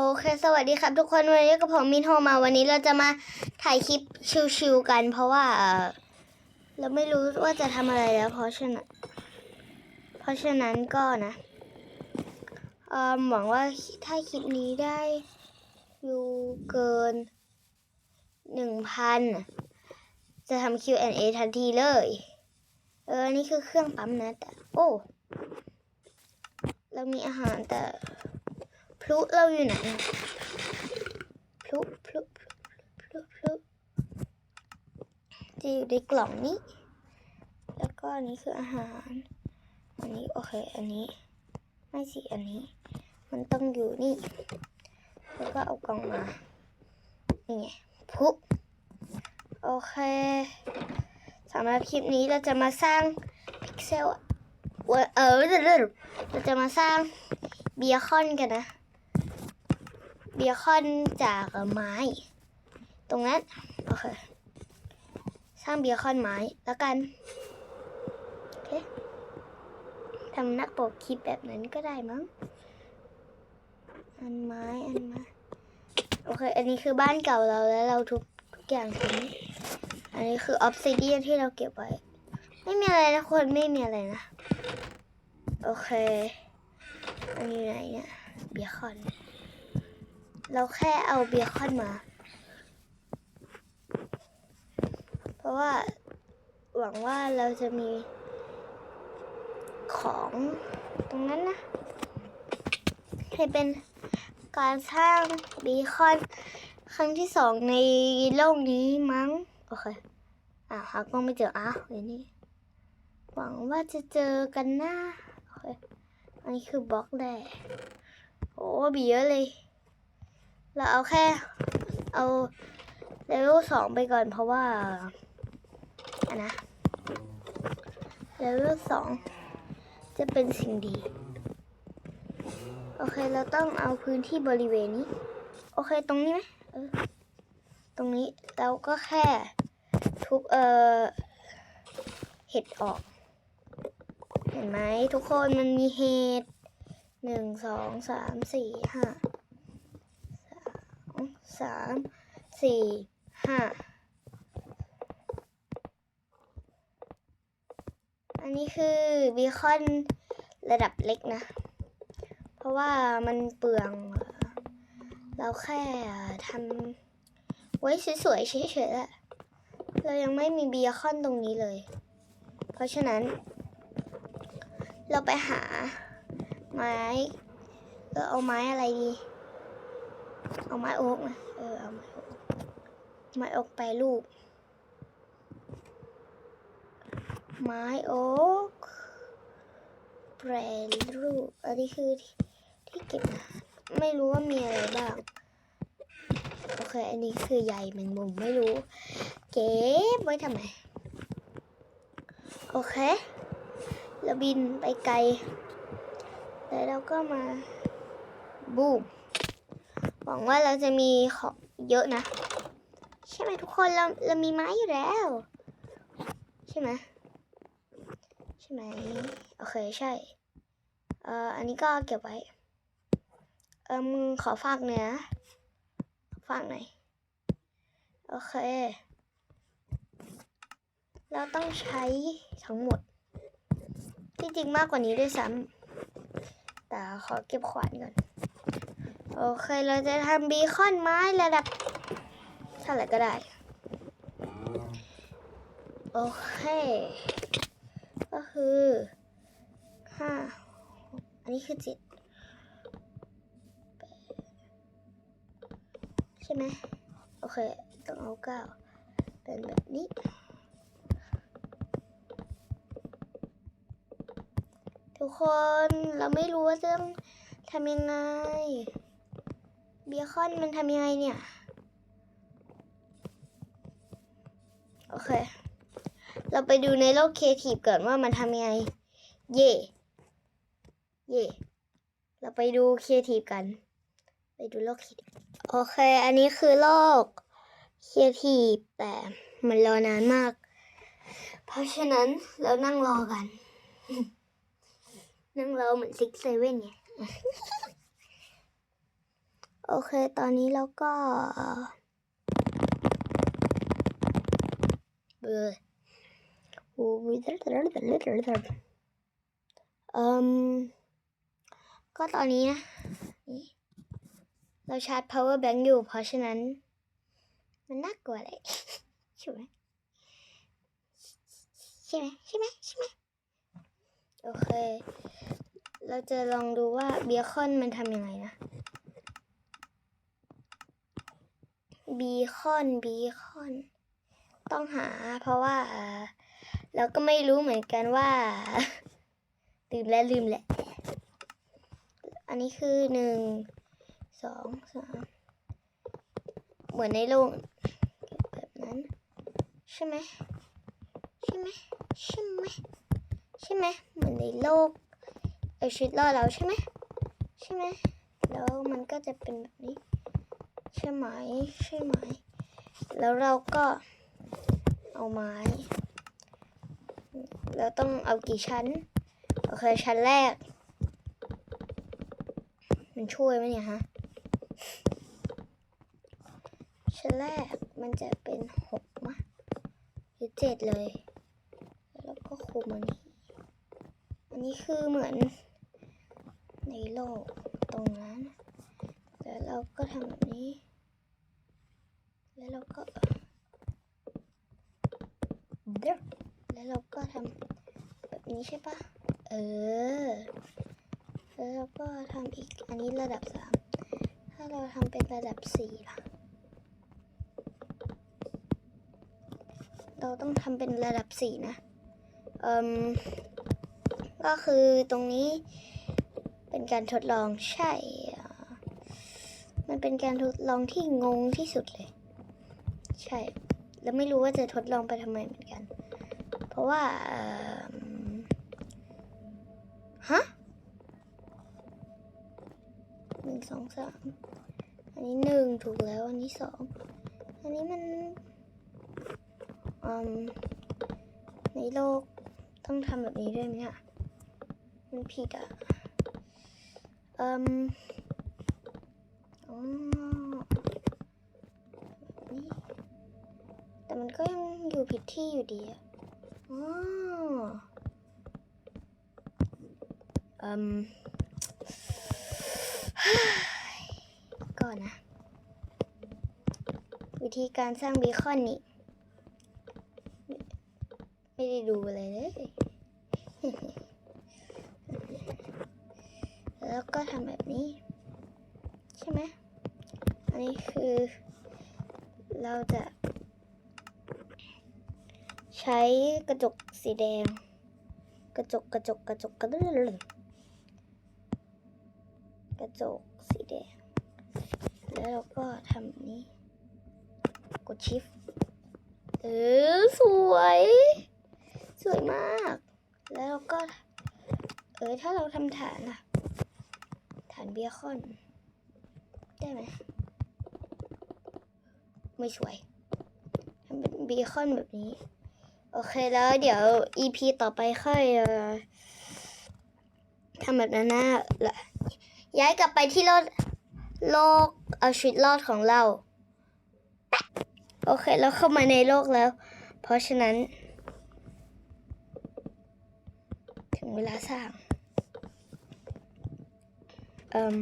โอเค สวัสดีครับ ทุกคนวันนี้กับผมมินโฮมาวันนี้เราจะมาถ่ายคลิปชิวๆกัน เพราะว่าเราไม่รู้ว่าจะทำอะไรแล้ว เพราะฉะนั้นเพราะฉะนั้นก็นะเออหวังว่าถ้าคลิปนี้ได้วิวเกินหนึ่งพันจะทำ Q&A ทันทีเลย เออ นี่คือเครื่องปั๊มนะแต่โอ้ เรามีอาหารแต่ ลุเราอยู่ไหนพลุพลุพลุพลุพลุจะอยู่ในกล่องนี้ แล้วก็อันนี้คืออาหาร อันนี้โอเค อันนี้ ไม่สิ อันนี้ มันต้องอยู่นี่ แล้วก็เอากล่องมา นี่ไงพลุโอเคสำหรับคลิปนี้เราจะมาสร้างพิกเซลอะเว้ยเออเราจะมาสร้างเบียคอนกันนะ เบียคอนจากไม้ ตรงนั้นโอเคสร้างเบียคอนไม้แล้วกันโอเคทำนักปกคลิปแบบนั้นก็ได้มั้งอันไม้อันไม้โอเค อันนี้คือบ้านเก่าเราแล้วเราทุกทุกอย่างทิ้งอันนี้คือออฟซิเดียนที่เราเก็บไว้ ไม่มีอะไรนะคนไม่มีอะไรนะ โอเค อันนี้ไหนเนี่ยเบียคอน เราแค่เอาเบียคอนมา เพราะว่าหวังว่าเราจะมีของตรงนั้นนะให้เป็นการสร้างเบีคอนครั้งที่สองในโลกนี้มั้ง โอเค อะหากล้องไม่เจออ้าวเดี๋ยวนี้หวังว่าจะเจอกันนะโอเค อันนี้คือบล็อกแรกโอ้บีเยอะเลย เราเอาแค่ เอาเลเวลสองไปก่อนเพราะว่าอันนะเลเวลสองจะเป็นสิ่งดี โอเคเราต้องเอาพื้นที่บริเวณนี้ โอเคตรงนี้ไหมตรงนี้เราก็แค่ทุบเอ่อเห็ดออก เห็นไหมทุกคนมันมีเห็ดหนึ่งสองสามสี่ห้า สามสี่ห้าอันนี้คือบีคอนระดับเล็กนะ เพราะว่ามันเปลือง เราแค่ทำไว้สวยๆเฉยๆอะเรายังไม่มีบีคอนตรงนี้เลย เพราะฉะนั้น เราไปหาไม้เออเอาไม้อะไรดี เอาไม้โอ๊กมาเออเอาไม้โอ๊กไม้โอ๊กไปรูป ไม้โอ๊กแปรรูป อันนี้คือที่ที่เก็บไม่รู้ว่ามีอะไรบ้าง โอเค อันนี้คือใยแมงมุมไม่รู้ เก็บไว้ทำไม โอเคเราบินไปไกล แล้วเราก็มาบูม หวังว่าเราจะมีของเยอะนะ ใช่ไหมทุกคนเราเรามีไม้อยู่แล้ว ใช่ไหมใช่ไหมโอเคใช่เอ่ออันนี้ก็เก็บไว้เออมึงขอฝากเนื้อฝากหน่อยโอเค เราต้องใช้ทั้งหมด ที่จริงมากกว่านี้ด้วยซ้ำแต่ขอเก็บขวานก่อน โอเคเราจะทำบีคอนไม้ระดับเท่าไหร่ก็ได้ โอเค ก็คือห้าอันนี้คือเจ็ดใช่ไหมโอเค ต้องเอาเก้าเป็นแบบนี้ทุกคนเราไม่รู้ว่าจะต้องทำยังไง เบคอนมันทำยังไงเนี่ย โอเค เราไปดูในโลกครีเอทีฟก่อนว่ามันทำยังไง เย่เย่เราไปดูครีเอทีฟกัน ไปดูโลกครีเอทีฟโอเค อันนี้คือโลกครีเอทีฟแต่มันรอนานมาก เพราะฉะนั้นเรานั่งรอกัน นั่งรอเหมือนซิกเซเว่นไง โอเค ตอนนี้เราก็เบื่อโอ้ยอืมก็ตอนนี้นะ เราชาร์จ power bank อยู่ เพราะฉะนั้น มันน่ากลัวเลยใช่ไหมใช่ไหมใช่ไหมใช่ไหมโอเค เราจะลองดูว่าเบียคอนมันทำยังไงนะ บีคอนบีคอน ต้องหาเพราะว่าเราก็ไม่รู้เหมือนกันว่าลืมแล้วลืมแหละ อันนี้คือหนึ่งสองสามเหมือนในโลกแบบนั้น ใช่ไหมใช่ไหมใช่ไหมใช่ไหมเหมือนในโลกเออชีวิตรอดเราใช่ไหมใช่ไหมแล้วมันก็จะเป็นแบบนี้ ใช่ไหมใช่ไหม แล้วเราก็เอาไม้ เราต้องเอากี่ชั้น โอเค ชั้นแรก มันช่วยไหมเนี่ยฮะ ชั้นแรกมันจะเป็นหกมะหรือเจ็ดเลย แล้วก็คุมอันนี้ อันนี้คือเหมือนในโลกตรงนั้น เราก็ทำแบบนี้ แล้วเราก็เด้อแล้วเราก็ทำแบบนี้ใช่ปะเออ แล้วเราก็ทำอีก อันนี้ระดับสาม ถ้าเราทำเป็นระดับสี่ล่ะ เราต้องทำเป็นระดับสี่นะ เอ่มก็คือตรงนี้เป็นการทดลองใช่ มันเป็นการทดลองที่งงที่สุดเลย ใช่ แล้วไม่รู้ว่าจะทดลองไปทำไมเหมือนกัน เพราะว่าฮะหนึ่งสองสามอันนี้หนึ่งถูกแล้วอันนี้สองอันนี้มันอืมในโลกต้องทำแบบนี้ด้วยไหมอะมันผิดอะอืม แบบนี้แต่มันก็ยังอยู่ผิดที่อยู่ดีอะอ๋ออืมก่อนนะ วิธีการสร้างเบคอนนี่ไม่ได้ดูอะไรเลย แล้วก็ทำแบบนี้ ใช่ไหมอั นี้คือเราจะใช้กระจกสีแดง กระจกกระจกกระจกกระดึ๊กระจกสีแดง แล้วเราก็ทำนี้ กดชิฟเออสวย สวยมาก แล้วเราก็ เออถ้าเราทำฐานล่ะฐานเบียคอน ได้ไหม ไม่สวยทำเป็นเบคอนแบบนี้ โอเคแล้วเดี๋ยว EP ต่อไปค่อยทำแบบนั้นนะแล้วย้ายกลับไปที่โลกโลกเอาชีวิตรอดของเรา โอเคแล้วเข้ามาในโลกแล้ว เพราะฉะนั้น ถึงเวลาสร้างเอิม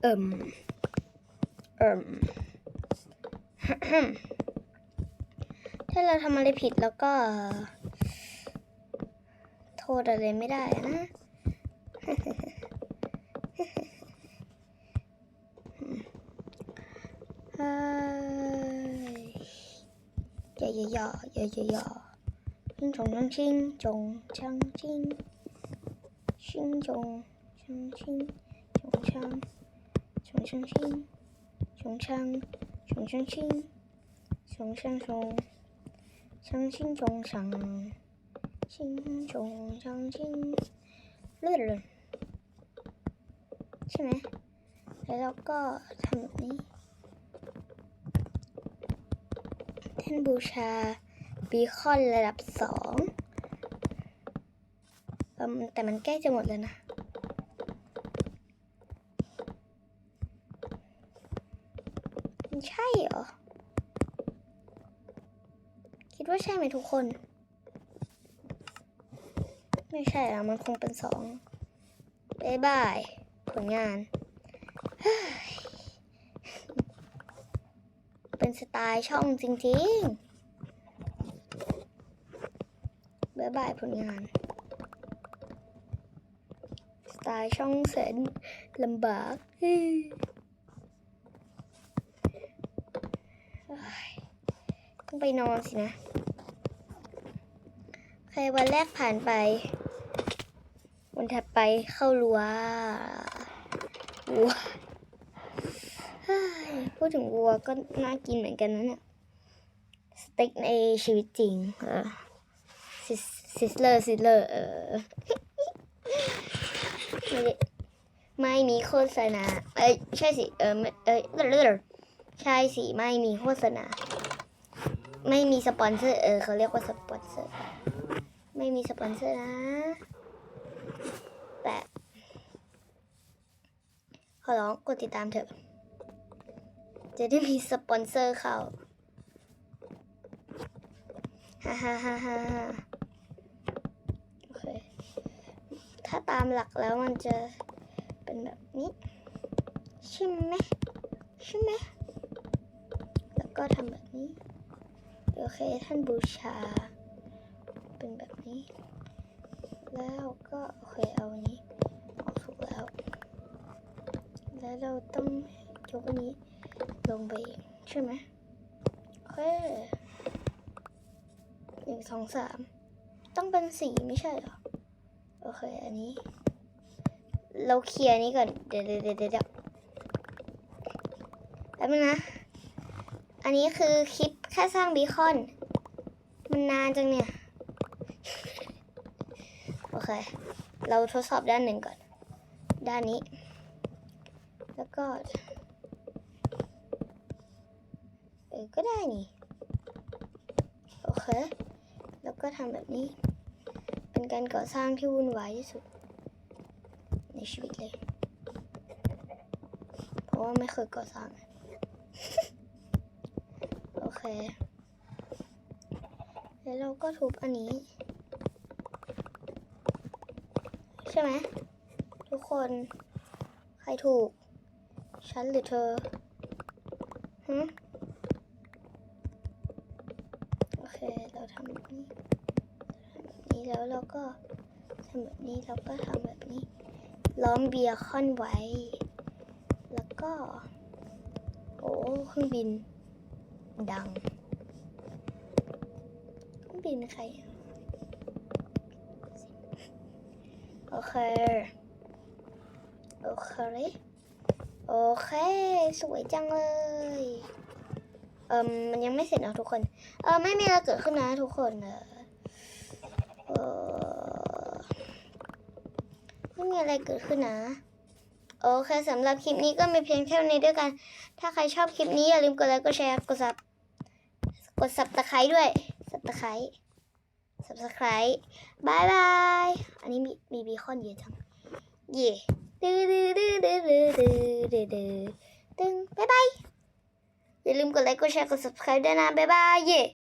เอิมเอิม ถ้าเราทำอะไรผิดแล้วก็ โทษอะไรไม่ได้นะเฮ้ยอย่อย่อย่อย่อย่อย่าชิงชงชังชิงจงชังชิงชิงจงชังชิงจงชังจงชังชิงจงชัง จงชังชิงจงชังจงชังชิงจงชังชิงจงชังชิงเลื่อนเลยใช่ไหมแล้วเราก็ทำแบบนี้แท่นบูชาบีคอนระดับสองแต่มันใกล้จะหมดแล้วนะ มันใช่เหรอ คิดว่าใช่ไหมทุกคน ไม่ใช่แล้วมันคงเป็นสองบายบาย ผลงาน เป็นสไตล์ช่องจริงๆบายบายผลงาน สไตล์ช่องแสนลำบากเฮ้ยเฮ้ยต้อง ไปนอนสินะโอเควันแรกผ่านไป วันถัดไปเข้ารั้ววัวพูดถึงวัวก็น่ากินเหมือนกันนะเนี่ยสเต็กในชีวิตจริง เออซิสซิสเลอร์ซิสเลอร์เออไม่ได้ไม่มีโฆษณา เอ้ย ใช่สิ เออไม่เอ้ยใช่สิ ไม่มีโฆษณา ไม่มีสปอนเซอร์เออเขาเรียกว่าสปอนเซอร์ ไม่มีสปอนเซอร์นะแต่ขอร้องกดติดตามเถอะ จะได้มีสปอนเซอร์เข้าฮ่าฮ่าฮ่าฮ่าโอเค ถ้าตามหลักแล้วมันจะเป็นแบบนี้ใช่ไหมใช่ไหมแล้วก็ทำแบบนี้ โอเคท่านบูชา เป็นแบบนี้ แล้วก็โอเคเอาอันนี้ออกถูกแล้ว แล้วเราต้องยกอันนี้ลงไปอีกใช่ไหมโอเคหนึ่งสองสามต้องเป็นสีไม่ใช่เหรอ โอเค อันนี้ เราเคลียร์นี้ก่อน เดี๋ยวเดี๋ยวเดี๋ยวเดี๋ยวแป๊บนึงนะ อันนี้คือคลิป แค่สร้างบีคอน มันนานจังเนี่ย โอเค เราทดสอบด้านหนึ่งก่อน ด้านนี้ แล้วก็ เออ ก็ได้นี่ โอเค แล้วก็ทำแบบนี้ เป็นการก่อสร้างที่วุ่นวายที่สุด ในชีวิตเลย เพราะว่าไม่เคยก่อสร้างเแล้วเราก็ทุบอันนี้ ใช่ไหมทุกคน ใครถูก ฉันหรือเธอฮึโอเค เราทำแบบนี้ทำแบบนี้แล้วเราก็ทำแบบนี้แล้วก็ทำแบบนี้ ล้อมเบียร์คอนไว้ แล้วก็ โอ้เครื่องบิน ดังเครื่องบินใคร โอเค โอเค โอเค สวยจังเลย เอ่มมันยังไม่เสร็จนะทุกคน เออไม่มีอะไรเกิดขึ้นนะทุกคนเออเออไม่มีอะไรเกิดขึ้นนะโอเคสำหรับคลิปนี้ก็มีเพียงเท่านี้ด้วยกัน ถ้าใครชอบคลิปนี้อย่าลืมกดไลค์ กดแชร์ กดซับ กดสับตะไคร้ด้วยสับตะไคร้สับตะไคร้บายบาย อันนี้มีมีบีคอนเยอะจัง เย่ดื้อดื้อดื้อดื้ดื้ดื้ดตึงบายบาย อย่าลืมกดไลค์ กดแชร์ กด subscribe ด้วยนะบายบาย เย่